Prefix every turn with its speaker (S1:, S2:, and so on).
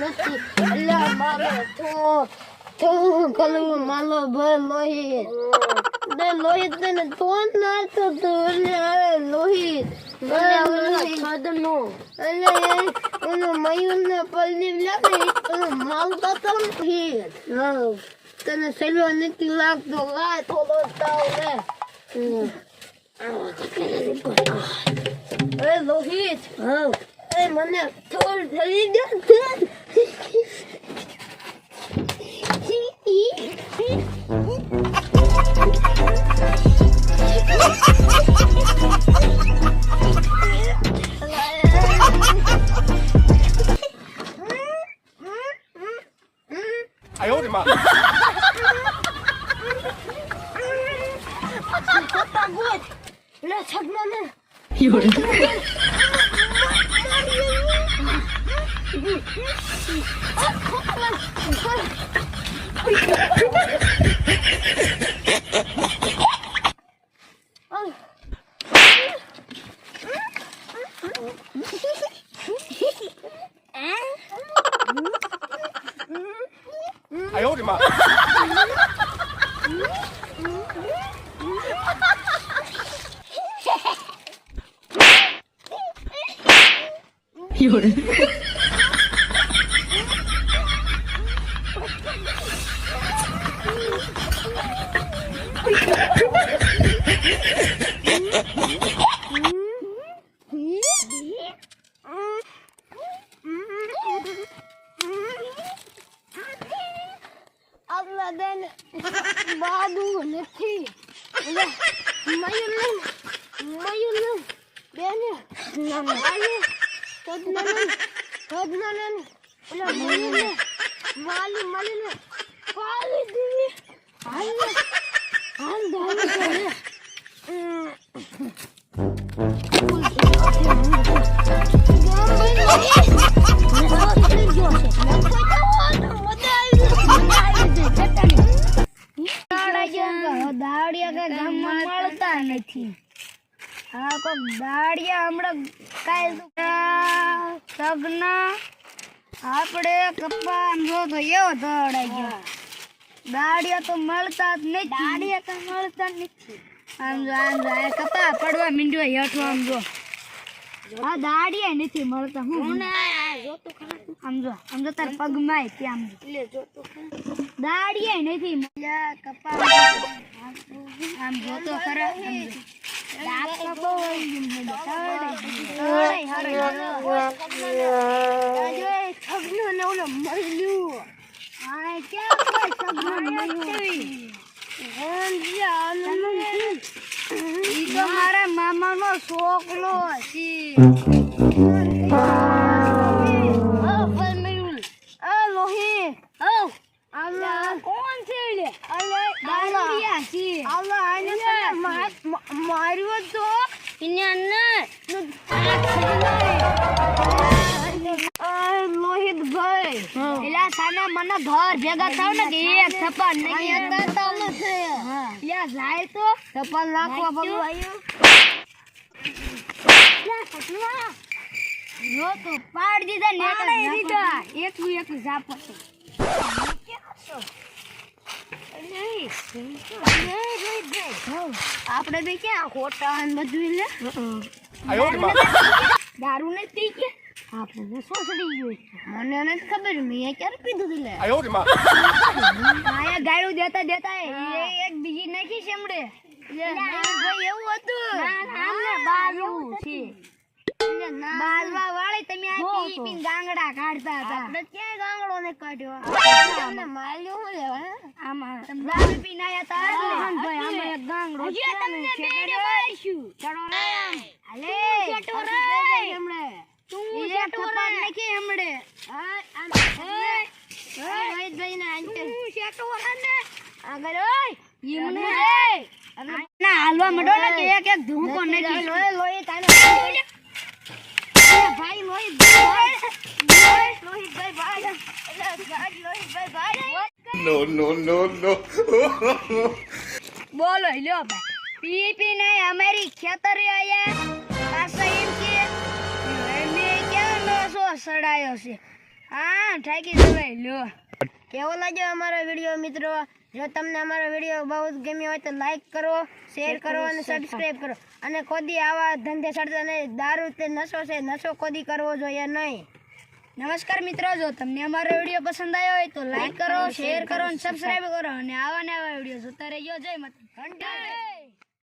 S1: નથી અલ્યા મારે તો તો કરું માલો ભાઈ લોહી ને લોહી ને ફોન નાખતો તો એટલે હવે લોહિત છદનો એટલે એ એનો મયુર ને પલની લાગે એનો માલ તો લોહિત હા તને સહેલો નથી લાગતો લાય થોડો તાવ લે એ લોહિત હા એ મને થોડ થઈ ગયા
S2: 귀여워요.
S3: 有人。
S1: Abla ben Bahadur Lütfi. Mayılın, mayılın beni. Mayılın. મયુર ને વાલી મળીને પાલી દીધી. હાલ હાલ ધાન કરે દાડિયા કઈ ગામમાં મળતા નથી. હા કોક દાડિયા હમણાં કાલ સગના આપણે કપ્પા જો તો એવો દોડાઈ ગયો. દાડિયા તો મળતા જ નથી. દાડિયા કઈ મળતા નથી. આમ જો આમ જો આ કપા પડવા મીંડવા હેઠો આમ જો. દાડિયા નથી મળતા હું આમ જો આમ જો તાર પગમાં ત્યાં દાડિયા નથી મળ્યા કપા. આમ જોતો ખરા આમ મામા નો મારા છોકરો છે આ લોહી આલા કોણ છે લે આલા દાડિયા છે આલા આને તને મા- માર્યો તો એને ને લોહિત ભાઈ. એલા સાના મને ઘર ભેગા થાવ ને કે એક થપ્પા નહીં હતા તમે છે. યા જાય તો. થપ્પા નાખવા બગુ આવ્યો લો તો પાડ દીધા ને એક એકલું એકલું ઝાપટ. આપણે બી ક્યાં ખોટા બધું
S2: એટલે
S1: દારૂ નથી પી કે? આપણે સોસડી જોઈ મને નથી ખબર મેં ક્યારે પીધું તું આયા ગાયું દેતા દેતા એ એક બીજી નાખી શેમડે એવું હતું. બાજુ છે. બાજવા વાળી તમે આ પી પીને ગાંગડા કાઢતા હતા. આપણે ક્યાં ગાંગડો ને કાઢ્યો? તમને માલ્યો હું લેવા આમાં. તમે દારૂ પીને આયા તા ભાઈ આમાં એક ગાંગડો છે તમને બેડે મારશું ચડો ને હાલે. ચટો રે. હમણે. તું ચટો રે. નખી હમણે. હા આ ભાઈ ના આંટે. તું ચટો ને. આગળ ઓય. ઈમને રે ના હાલવા મડો ને કે એક એક ધૂકો નખી? લોય લોય તાને ભાઈ લોહિત ભાઈ લોહિત ભાઈ ભાઈ લોહિત ભાઈ
S2: No no no no!
S1: બોલો લ્યો ભાઈ. પી પી ને અમારી ખેતરે આયા. પાછા એમ કે મેં ક્યાં નસો સડાયો છે. હા ઠાકી જવાય લ્યો. કેવો લાગ્યો અમારો વીડિયો મિત્રો? જો તમને અમારો વીડિયો બહુ જ ગમ્યો હોય તો લાઈક કરો શેર કરો અને સબસ્ક્રાઇબ કરો અને કોદી આવા ધંધે ચડતા નહીં દારૂ તે નશો છે નશો કોદી કરવો જોઈએ નહીં. નમસ્કાર મિત્રો જો તમને અમારો વીડિયો પસંદ આવ્યો હોય તો લાઈક કરો શેર કરો અને સબસ્ક્રાઇબ કરો અને આવા ને આવા વીડિયો જોતા રહેજો. જય માતા ઘંટા